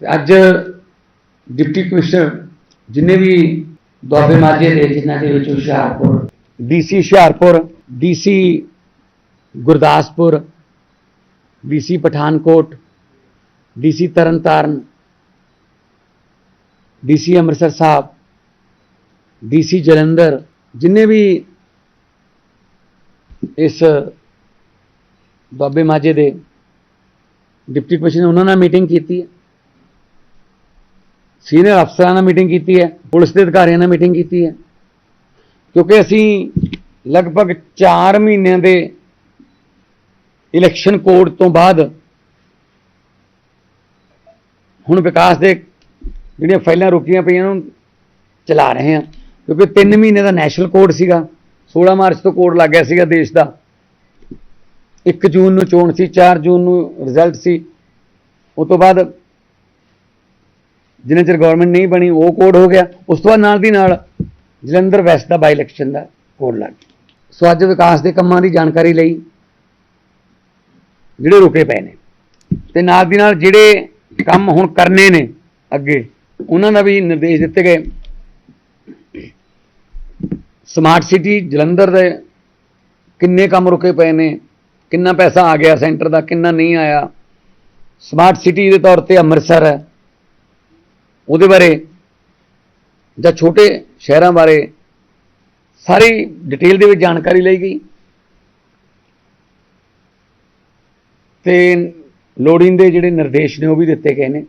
ਅੱਜ deputy commissioner ਜਿੰਨੇ ਵੀ ਦੁਆਬੇ ਮਾਝੇ ਦੇ ਜਿਨ੍ਹਾਂ ਦੇ ਵਿੱਚ Hoshiarpur, DC Hoshiarpur, DC Gurdaspur, DC Pathankot, DC Tarn Taran, DC Amritsar Sahib, DC Jalandhar, ਜਿੰਨੇ ਵੀ ਇਸ ਦੁਆਬੇ ਮਾਝੇ ਦੇ ਡਿਪਟੀ ਕਮਿਸ਼ਨਰ ਉਹਨਾਂ ਨਾਲ ਮੀਟਿੰਗ ਕੀਤੀ ਹੈ। ਸੀਨੀਅਰ ਅਫਸਰਾਂ ਨਾਲ ਮੀਟਿੰਗ ਕੀਤੀ ਹੈ, ਪੁਲਿਸ ਦੇ ਅਧਿਕਾਰੀਆਂ ਨਾਲ ਮੀਟਿੰਗ ਕੀਤੀ ਹੈ। ਕਿਉਂਕਿ ਅਸੀਂ ਲਗਭਗ 4 ਮਹੀਨਿਆਂ ਦੇ ਇਲੈਕਸ਼ਨ ਕੋਡ ਤੋਂ ਬਾਅਦ ਹੁਣ ਵਿਕਾਸ ਦੇ ਜਿਹੜੀਆਂ ਫਾਈਲਾਂ ਰੁਕੀਆਂ ਪਈਆਂ ਨੂੰ ਚਲਾ ਰਹੇ ਹਾਂ। ਕਿਉਂਕਿ 3 ਮਹੀਨੇ ਦਾ ਨੈਸ਼ਨਲ ਕੋਡ ਸੀਗਾ 16 ਮਾਰਚ ਤੋਂ ਕੋਡ ਲੱਗ ਗਿਆ ਸੀਗਾ ਦੇਸ਼ ਦਾ। 1 ਜੂਨ ਨੂੰ ਚੋਣ ਸੀ 4 ਜੂਨ ਨੂੰ ਰਿਜ਼ਲਟ ਸੀ। ਉਸ ਤੋਂ ਬਾਅਦ ਜਿੰਨੇ ਚਿਰ ਗਵਰਨਮੈਂਟ ਨਹੀਂ ਬਣੀ, ਉਹ ਕੋਡ ਹੋ ਗਿਆ। ਉਸ ਤੋਂ ਬਾਅਦ ਨਾਲ ਦੀ ਨਾਲ ਜਲੰਧਰ ਵੈਸਟ ਦਾ ਬਾਈ ਇਲੈਕਸ਼ਨ ਦਾ ਕੋਡ ਲੱਗ ਗਿਆ। ਸੋ ਅੱਜ ਵਿਕਾਸ ਦੇ ਕੰਮਾਂ ਦੀ ਜਾਣਕਾਰੀ ਲਈ ਜਿਹੜੇ ਰੁਕੇ ਪਏ ਨੇ, ਤੇ ਨਾਲ ਦੀ ਨਾਲ ਜਿਹੜੇ ਕੰਮ ਹੁਣ ਕਰਨੇ ਨੇ ਅੱਗੇ, ਉਹਨਾਂ ਦਾ ਵੀ ਨਿਰਦੇਸ਼ ਦਿੱਤੇ ਗਏ। ਸਮਾਰਟ ਸਿਟੀ ਜਲੰਧਰ ਦੇ ਕਿੰਨੇ ਕੰਮ ਰੁਕੇ ਪਏ ਨੇ, ਕਿੰਨਾ ਪੈਸਾ ਆ ਗਿਆ ਸੈਂਟਰ ਦਾ, ਕਿੰਨਾ ਨਹੀਂ ਆਇਆ। ਸਮਾਰਟ ਸਿਟੀ ਦੇ ਤੌਰ ਤੇ ਅੰਮ੍ਰਿਤਸਰ ਹੈ। ਉਹਦੇ ਬਾਰੇ ਜਾਂ ਛੋਟੇ ਸ਼ਹਿਰਾਂ ਬਾਰੇ ਸਾਰੀ ਡਿਟੇਲ ਦੇ ਵਿੱਚ ਜਾਣਕਾਰੀ ਲਈ ਗਈ। ਤੇ ਲੋੜੀਂਦੇ ਜਿਹੜੇ ਨਿਰਦੇਸ਼ ਨੇ ਉਹ ਵੀ ਦਿੱਤੇ ਗਏ ਨੇ।